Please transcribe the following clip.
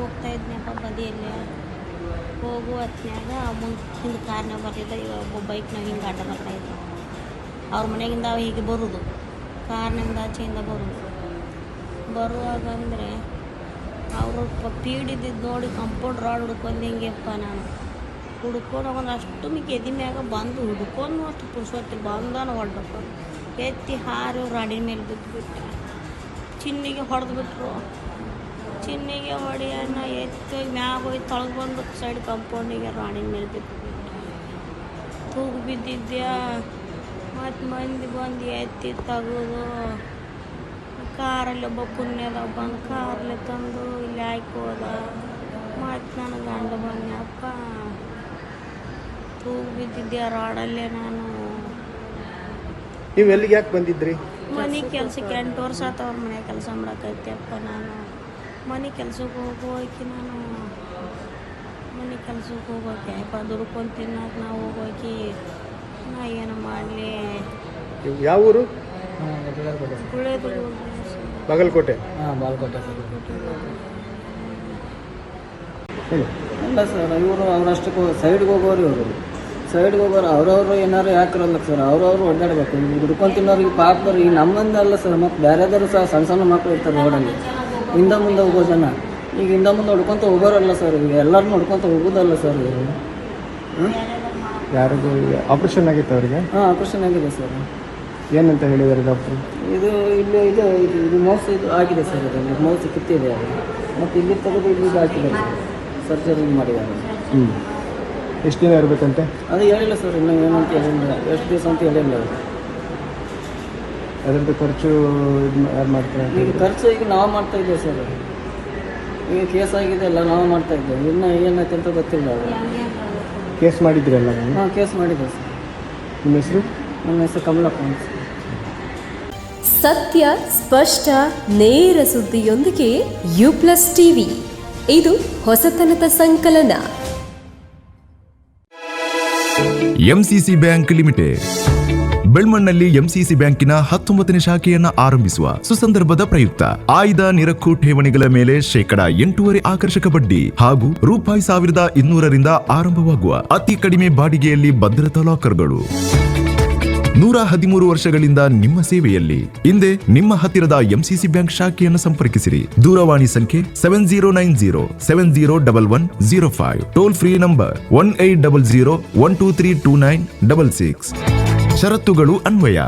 ಹೋಗ್ತಾ ಇದ್ನಪ್ಪ ಬದಿಯಲ್ಲಿ. ಹೋಗುವ ಹೊತ್ನ್ಯಾಗ ಮುಂದೆ ಹಿಂದೆ ಕಾರ್ನಾಗ ಬರ್ತಿದ್ದ ಇವಾಗ ಬೈಕ್ನಾಗ ಹಿಂಗೆ ಆಟ ಬರ್ತಾ ಇದ್ದ. ಅವ್ರ ಮನೆಗಿಂದ ಹೀಗೆ ಬರೋದು. ಕಾರ್ನಿಂದ ಆಚೆಯಿಂದ ಬರೋದು. ಬರುವಾಗ ಅಂದರೆ ಅವರು ಪೀಡಿದ್ದು ನೋಡಿ ಕಂಪೌಂಡ್ ರಾಡ್ ಹುಡ್ಕೊಂಡು ಹಿಂಗೆಪ್ಪ ನಾನು. ಹುಡ್ಕೊಂಡು ಹೋಗೋದು ಅಷ್ಟು ಮಿಕ್ಕಿ ಎದಿ ಮ್ಯಾಗ ಬಂದು ಹುಡ್ಕೊಂಡು ಅಷ್ಟು ಪುರುಷೋತ್ತಿ ಬಂದಾನ ಹೊಡ್ಬೇಕು ಎತ್ತಿ ಹಾರು ರಾಡಿನ ಮೇಲೆ ಬಿದ್ದುಬಿಟ್ಟೆ ಚಿನ್ನಿಗೆ ಹೊಡೆದು ಬಿಟ್ರು. ಚಿನ್ನಿಗೆ ಹೊಡಿಯನ್ನ ಎತ್ತಿ ಮ್ಯಾಗ ಹೋಗಿ ತೊಳಗೆ ಬಂದು ಸೈಡ್ ಕಂಪೌಂಡಿಗೆ ರಾಣಿ ಮೇಲೆ ಬಿದ್ದು ತೂಗು ಬಿದ್ದಿದ್ಯಾ? ಮತ್ತು ಮಂದಿ ಬಂದು ಎತ್ತಿ ತೆಗೆದು. ಕಾರಲ್ಲಿ ಒಬ್ಬ ಪುಣ್ಯದ ಬಂದು ಕಾರಲ್ಲಿ ತಂದು ಇಲ್ಲಿ ಹಾಕಿ ಹೋದ. ಮತ್ತು ನನ್ನ ಗಂಡ ಬಂದ್ಯಪ್ಪ ತೂಗು ಬಿದ್ದಿದ್ಯಾ ರಾಡಲ್ಲೇ ನಾನು? ನೀವು ಎಲ್ಲಿಗೆ ಯಾಕೆ ಬಂದಿದ್ರಿ? ಮನೆ ಕೆಲ್ಸಕ್ಕೆ ಎಂಟು ವರ್ಷ ಆತವ್ರ ಮನೆ ಕೆಲಸ ಮಾಡಕ್ಕೈತೆಪ್ಪ ನಾನು. ಮನೆ ಕೆಲ್ಸಕ್ಕೆ ಹೋಗೋಕೆ ನಾನು ಮನೆ ಕೆಲ್ಸಕ್ಕೆ ಹೋಗೋಕೆ ಯಾಕೆ ದುಡ್ಕೊಂಡು ತಿನ್ನೋಕೆ ನಾವು ಹೋಗೋಕೆ ನಾ ಏನು ಮಾಡಲಿ? ಯಾವ ಊರು? ಗುಳೇದು ಬಾಗಲಕೋಟೆ. ಹಾಂ ಬಾಗಲಕೋಟೆ ಹೇಳಿ. ಇಲ್ಲ ಸರ್ ಇವರು ಅವರಷ್ಟಕ್ಕೂ ಸೈಡ್ಗೆ ಹೋಗೋರು ಇವರು. ಸೈಡ್ಗೆ ಹೋಗೋರು ಅವ್ರವ್ರು ಏನಾರು ಯಾಕಿರಲ್ಲ ಸರ್ ಅವ್ರವ್ರು ಒಡ್ಡಾಡ್ಬೇಕು ಈಗ ಹುಡ್ಕೊಂಡು ತಿನ್ನೋರಿಗೆ ಪಾಪರು ಈ ನಮ್ಮಂದಲ್ಲ ಸರ್ ಮತ್ತು ಬೇರೆದವರು ಸಹ ಸಣ್ಣ ಸಣ್ಣ ಮಕ್ಕಳು ಇರ್ತಾರೆ ರೋಡಲ್ಲಿ ಹಿಂದೆ ಮುಂದೆ ಹೋಗೋ ಜನ. ಈಗ ಹಿಂದೆ ಮುಂದೆ ಹೊಡ್ಕೊತ ಹೋಗೋರಲ್ಲ ಸರ್ ಈಗ ಎಲ್ಲರೂ ನೋಡ್ಕೊತ ಹೋಗೋದಲ್ಲ ಸರ್ ಇವರು ಯಾರಿಗೂ ಆಪ್ರೇಷನ್ ಆಗಿತ್ತು ಅವರಿಗೆ? ಹಾಂ ಆಪ್ರೇಷನ್ ಆಗಿದೆ ಸರ್ ಏನಂತ ಹೇಳಿದ್ದಾರೆ ಡಾಕ್ಟ್ರು ಇದು ಇಲ್ಲಿ ಇದು ಇದು ಇದು ಮೌಸ್ ಇದು ಆಗಿದೆ ಸರ್ ಇದು ಮೌಸ್ ಕಿತ್ತಿದೆ ಮತ್ತು ಇಲ್ಲಿ ತೆಗೆದು ಇಲ್ಲಿ ಹಾಕಿದೆ ಹಾಕಿದ್ದಾರೆ ಸರ್ಜರಿ ಮಾಡಿದ್ದಾರೆ. ಹ್ಞೂ ಎಷ್ಟು ದಿನ ಇರಬೇಕಂತೆ? ಅದು ಹೇಳಿಲ್ಲ ಸರ್ ಇನ್ನೂ ಏನಂತ ಹೇಳಿಲ್ಲ. ಎಷ್ಟು ದಿವಸ ಅಂತ ಹೇಳಿಲ್ಲ. ಅದರದ್ದು ಖರ್ಚು ಇದು ಯಾರು ಮಾಡ್ತಾರೆ ಈಗ? ಖರ್ಚು ಈಗ ನಾವು ಮಾಡ್ತಾ ಇದ್ದೇವೆ ಸರ್. ಈಗ ಕೇಸ್ ಆಗಿದೆ ಎಲ್ಲ ನಾವು ಮಾಡ್ತಾ ಇದ್ದೇವೆ. ಇನ್ನು ಏನಾಯ್ತು ಅಂತ ಗೊತ್ತಿಲ್ಲ ಅವರು ಕೇಸ್ ಮಾಡಿದ್ರಲ್ಲ ನೀವು? ಹಾಂ ಕೇಸ್ ಮಾಡಿದ್ದೇವೆ ಸರ್. ನಿಮ್ಮ ಹೆಸರು? ನನ್ನ ಹೆಸರು ಕಮಲಪ್ಪ ಅಂತ ಸರ್. ಸತ್ಯ ಸ್ಪಷ್ಟ ನೇರ ಸುದ್ದಿಯೊಂದಿಗೆ ಯು ಪ್ಲಸ್ ಟಿವಿ. ಇದು ಹೊಸತನದ ಸಂಕಲನ. ಎಂಸಿಸಿ ಬ್ಯಾಂಕ್ ಲಿಮಿಟೆಡ್ ಬೆಳ್ಮಣ್ಣಲ್ಲಿ ಎಂಸಿಸಿ ಬ್ಯಾಂಕಿನ ಹತ್ತೊಂಬತ್ತನೇ ಶಾಖೆಯನ್ನ ಆರಂಭಿಸುವ ಸುಸಂದರ್ಭದ ಪ್ರಯುಕ್ತ ಆಯ್ದ ನಿರಕ್ಕು ಠೇವಣಿಗಳ ಮೇಲೆ ಶೇಕಡ ಎಂಟೂವರೆ ಆಕರ್ಷಕ ಬಡ್ಡಿ ಹಾಗೂ ರೂಪಾಯಿ ಸಾವಿರದ ಇನ್ನೂರರಿಂದ ಆರಂಭವಾಗುವ ಅತಿ ಕಡಿಮೆ ಬಾಡಿಗೆಯಲ್ಲಿ ಭದ್ರತಾ ಲಾಕರ್ಗಳು. ನೂರ ಹದಿಮೂರು ವರ್ಷಗಳಿಂದ ನಿಮ್ಮ ಸೇವೆಯಲ್ಲಿ ಹಿಂದೆ ನಿಮ್ಮ ಹತ್ತಿರದ ಎಂಸಿಸಿ ಬ್ಯಾಂಕ್ ಶಾಖೆಯನ್ನು ಸಂಪರ್ಕಿಸಿರಿ. ದೂರವಾಣಿ ಸಂಖ್ಯೆ seven zero nine zero seven zero double one zero five. Toll free number one eight double zero one two three two nine double six. ಷರತ್ತುಗಳು ಅನ್ವಯ.